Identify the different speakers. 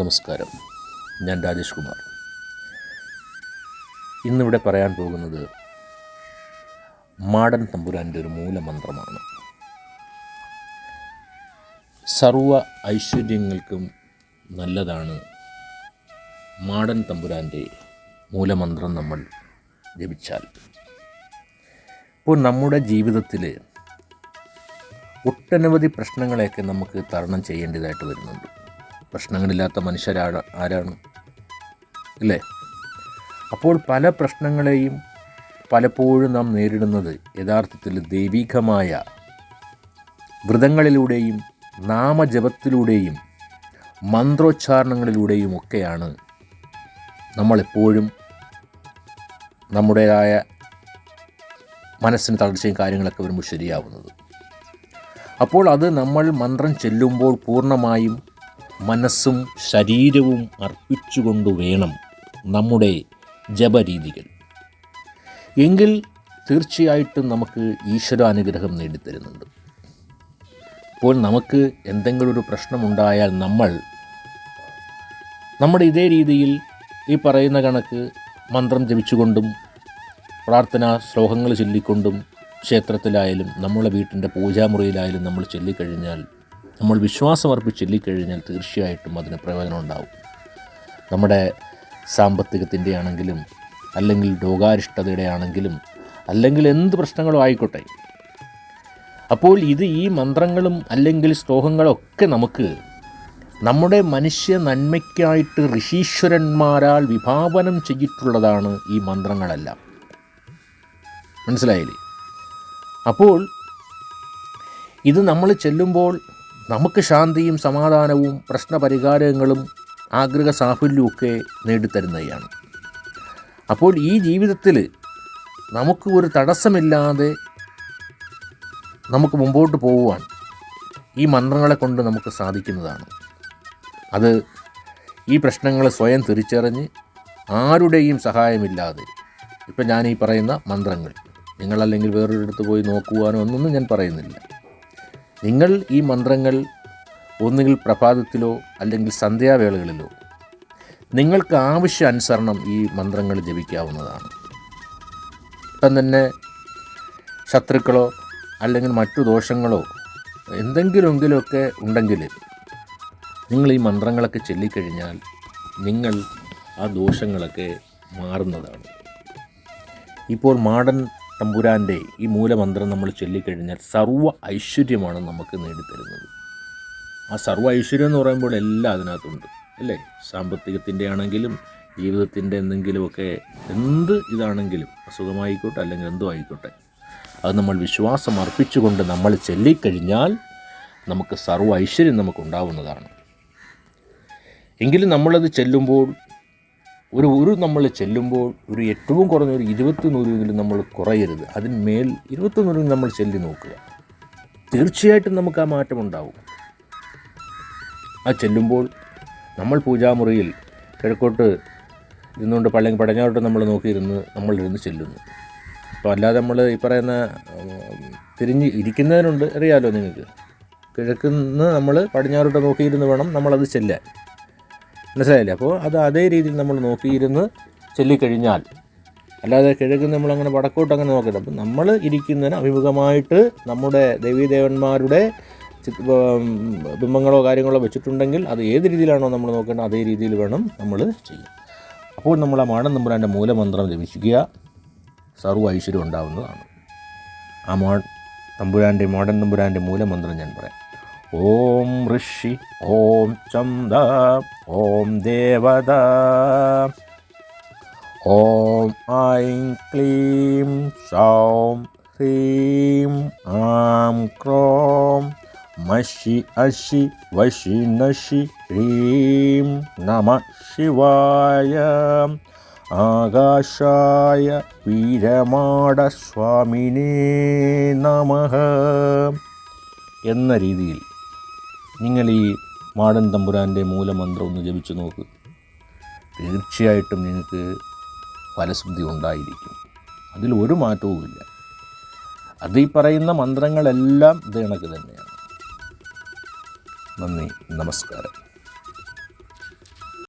Speaker 1: നമസ്കാരം. ഞാൻ രാജേഷ് കുമാർ. ഇന്നിവിടെ പറയാൻ പോകുന്നത് മാടൻ തമ്പുരാന്റെ ഒരു മൂലമന്ത്രമാണ്. സർവ ഐശ്വര്യങ്ങൾക്കും നല്ലതാണ് മാടൻ തമ്പുരാന്റെ മൂലമന്ത്രം നമ്മൾ ജപിച്ചാൽ. ഇപ്പോൾ നമ്മുടെ ജീവിതത്തിൽ ഒട്ടനവധി പ്രശ്നങ്ങളെയൊക്കെ നമുക്ക് തരണം ചെയ്യേണ്ടതായിട്ട് വരുന്നുണ്ട്. പ്രശ്നങ്ങളില്ലാത്ത മനുഷ്യരാണ് ആരാണ്? അല്ലേ അപ്പോൾ പല പ്രശ്നങ്ങളെയും പലപ്പോഴും നാം നേരിടുന്നത് യഥാർത്ഥത്തിൽ ദൈവികമായ വ്രതങ്ങളിലൂടെയും നാമജപത്തിലൂടെയും മന്ത്രോച്ചാരണങ്ങളിലൂടെയും ഒക്കെയാണ് നമ്മളെപ്പോഴും നമ്മുടേതായ മനസ്സിന് തളർച്ചയും കാര്യങ്ങളൊക്കെ വരുമ്പോൾ ശരിയാവുന്നത്. അപ്പോൾ അത് നമ്മൾ മന്ത്രം ചെല്ലുമ്പോൾ പൂർണമായും മനസ്സും ശരീരവും അർപ്പിച്ചുകൊണ്ട് വേണം നമ്മുടെ ജപരീതികൾ. എങ്കിൽ തീർച്ചയായിട്ടും നമുക്ക് ഈശ്വരാനുഗ്രഹം നേടിത്തരുന്നുണ്ട്. ഇപ്പോൾ നമുക്ക് എന്തെങ്കിലും ഒരു പ്രശ്നമുണ്ടായാൽ നമ്മൾ നമ്മുടെ ഇതേ രീതിയിൽ ഈ പറയുന്ന കണക്ക് മന്ത്രം ജപിച്ചുകൊണ്ടും പ്രാർത്ഥനാ ശ്ലോകങ്ങൾ ചൊല്ലിക്കൊണ്ടും ക്ഷേത്രത്തിലായാലും നമ്മുടെ വീട്ടിന്റെ പൂജാമുറിയിലായാലും നമ്മൾ ചൊല്ലിക്കഴിഞ്ഞാൽ നമ്മൾ വിശ്വാസമർപ്പിച്ച് ചൊല്ലിക്കഴിഞ്ഞാൽ തീർച്ചയായിട്ടും അതിന് പ്രയോജനം ഉണ്ടാവും. നമ്മുടെ സാമ്പത്തികത്തിന്റെ ആണെങ്കിലും അല്ലെങ്കിൽ രോഗാരിഷ്ടതയുടെ ആണെങ്കിലും അല്ലെങ്കിൽ എന്ത് പ്രശ്നങ്ങളും ആയിക്കോട്ടെ. അപ്പോൾ ഇത് ഈ മന്ത്രങ്ങളും അല്ലെങ്കിൽ ശ്ലോകങ്ങളൊക്കെ നമുക്ക് നമ്മുടെ മനുഷ്യ നന്മയ്ക്കായിട്ട് ഋഷീശ്വരന്മാരാൽ വിഭാവനം ചെയ്തിട്ടുള്ളതാണ് ഈ മന്ത്രങ്ങളെല്ലാം. മനസ്സിലായില്ലേ? അപ്പോൾ ഇത് നമ്മൾ ചെല്ലുമ്പോൾ നമുക്ക് ശാന്തിയും സമാധാനവും പ്രശ്നപരിഹാരങ്ങളും ആഗ്രഹ സാഫല്യമൊക്കെ നേടിത്തരുന്നതാണ് അപ്പോൾ ഈ ജീവിതത്തിൽ നമുക്ക് ഒരു തടസ്സമില്ലാതെ നമുക്ക് മുമ്പോട്ട് പോകുവാൻ ഈ മന്ത്രങ്ങളെ കൊണ്ട് നമുക്ക് സാധിക്കുന്നതാണ്. അത് ഈ പ്രശ്നങ്ങൾ സ്വയം തിരിച്ചറിഞ്ഞ് ആരുടെയും സഹായമില്ലാതെ ഇപ്പം ഞാൻ ഈ പറയുന്ന മന്ത്രങ്ങൾ നിങ്ങളല്ലെങ്കിൽ വേറൊരിടത്ത് പോയി നോക്കുവാനോ എന്നൊന്നും ഞാൻ പറയുന്നില്ല. നിങ്ങൾ ഈ മന്ത്രങ്ങൾ ഒന്നുകിൽ പ്രഭാതത്തിലോ അല്ലെങ്കിൽ സന്ധ്യാവേളകളിലോ നിങ്ങൾക്ക് ആവശ്യാനുസരണം ഈ മന്ത്രങ്ങൾ ജപിക്കാവുന്നതാണ്. ഇപ്പം തന്നെ ശത്രുക്കളോ അല്ലെങ്കിൽ മറ്റു ദോഷങ്ങളോ എന്തെങ്കിലുമെങ്കിലുമൊക്കെ ഉണ്ടെങ്കിൽ നിങ്ങൾ ഈ മന്ത്രങ്ങളൊക്കെ ചൊല്ലിക്കഴിഞ്ഞാൽ നിങ്ങൾ ആ ദോഷങ്ങളൊക്കെ മാറുന്നതാണ്. ഇപ്പോൾ മാടൻ തമ്പുരാന്റെ ഈ മൂലമന്ത്രം നമ്മൾ ചൊല്ലിക്കഴിഞ്ഞാൽ സർവ ഐശ്വര്യമാണ് നമുക്ക് നേടിത്തരുന്നത്. ആ സർവ ഐശ്വര്യം എന്ന് പറയുമ്പോൾ എല്ലാം അതിനകത്തുണ്ട് അല്ലേ? സാമ്പത്തികത്തിന്റെ ആണെങ്കിലും ജീവിതത്തിന്റെ എന്തെങ്കിലുമൊക്കെ എന്ത് ഇതാണെങ്കിലും അസുഖമായിക്കോട്ടെ അല്ലെങ്കിൽ എന്തോ ആയിക്കോട്ടെ അത് നമ്മൾ വിശ്വാസം അർപ്പിച്ചുകൊണ്ട് നമ്മൾ ചൊല്ലിക്കഴിഞ്ഞാൽ നമുക്ക് സർവ ഐശ്വര്യം നമുക്കുണ്ടാവുന്നതാണ്. എങ്കിലും നമ്മളത് ചെല്ലുമ്പോൾ ഒരു ഒരു നമ്മൾ ചെല്ലുമ്പോൾ ഒരു ഏറ്റവും കുറഞ്ഞ ഒരു ഇരുപത്തി നൂറെങ്കിലും നമ്മൾ കുറയരുത്. അതിന്മേൽ ഇരുപത്തി നൂറിൽ നമ്മൾ ചെല്ലി നോക്കുക. തീർച്ചയായിട്ടും നമുക്ക് ആ മാറ്റമുണ്ടാവും ആ ചെല്ലുമ്പോൾ നമ്മൾ പൂജാമുറിയിൽ കിഴക്കോട്ട് ഇരുന്നുകൊണ്ട് പള്ളി പടഞ്ഞാറോട്ട് നമ്മൾ നോക്കിയിരുന്ന് നമ്മളിരുന്ന് ചെല്ലുന്നു. അപ്പോൾ അല്ലാതെ നമ്മൾ ഈ പറയുന്ന തിരിഞ്ഞ് ഇരിക്കുന്നതിനുണ്ട് അറിയാമല്ലോ നിങ്ങൾക്ക്. കിഴക്കുന്ന് നമ്മൾ പടിഞ്ഞാറോട്ട് നോക്കിയിരുന്ന് വേണം നമ്മളത് ചെല്ലാൻ. മനസ്സിലായില്ലേ? അപ്പോൾ അത് അതേ രീതിയിൽ നമ്മൾ നോക്കിയിരുന്ന് ചൊല്ലിക്കഴിഞ്ഞാൽ അല്ലാതെ കിഴക്ക് നമ്മളങ്ങനെ വടക്കോട്ട് അങ്ങനെ നോക്കരുത്. അപ്പം നമ്മൾ ഇരിക്കുന്നതിന് അഭിമുഖമായിട്ട് നമ്മുടെ ദേവീദേവന്മാരുടെ ബിംബങ്ങളോ കാര്യങ്ങളോ വെച്ചിട്ടുണ്ടെങ്കിൽ അത് ഏത് രീതിയിലാണോ നമ്മൾ നോക്കേണ്ടത് അതേ രീതിയിൽ വേണം നമ്മൾ ചെയ്യാൻ. അപ്പോൾ നമ്മൾ ആ മാടൻ തമ്പുരാന്റെ മൂലമന്ത്രം ജപിക്കുക. സർവ ഐശ്വര്യം ഉണ്ടാവുന്നതാണ്. ആ മോ തമ്പുരാന്റെ മോഡൻ തമ്പുരാന്റെ മൂലമന്ത്രം ഞാൻ പറയാം. ഓം ഋഷി ഓം ചന്ദ ഓം ദേവത. ഓം ഐം ക്ലീം സൗം ഹ്രീം ആം ക്രോം. മഷി അശി വശി നശി ഹ്രീം നമ ശിവായ. ആകാശായ വീരമാടസ്വാമിനേ നമ. എന്ന രീതിയിൽ നിങ്ങൾ ഈ മാടൻ തമ്പുരാന്റെ മൂലമന്ത്രം ഒന്ന് ജപിച്ചു നോക്ക്. തീർച്ചയായിട്ടും നിങ്ങൾക്ക് ഫലശുദ്ധി ഉണ്ടായിരിക്കും. അതിൽ ഒരു മാറ്റവുമില്ല അത് ഈ പറയുന്ന മന്ത്രങ്ങളെല്ലാം ഇത് കണക്ക് തന്നെയാണ്. നന്ദി നമസ്കാരം.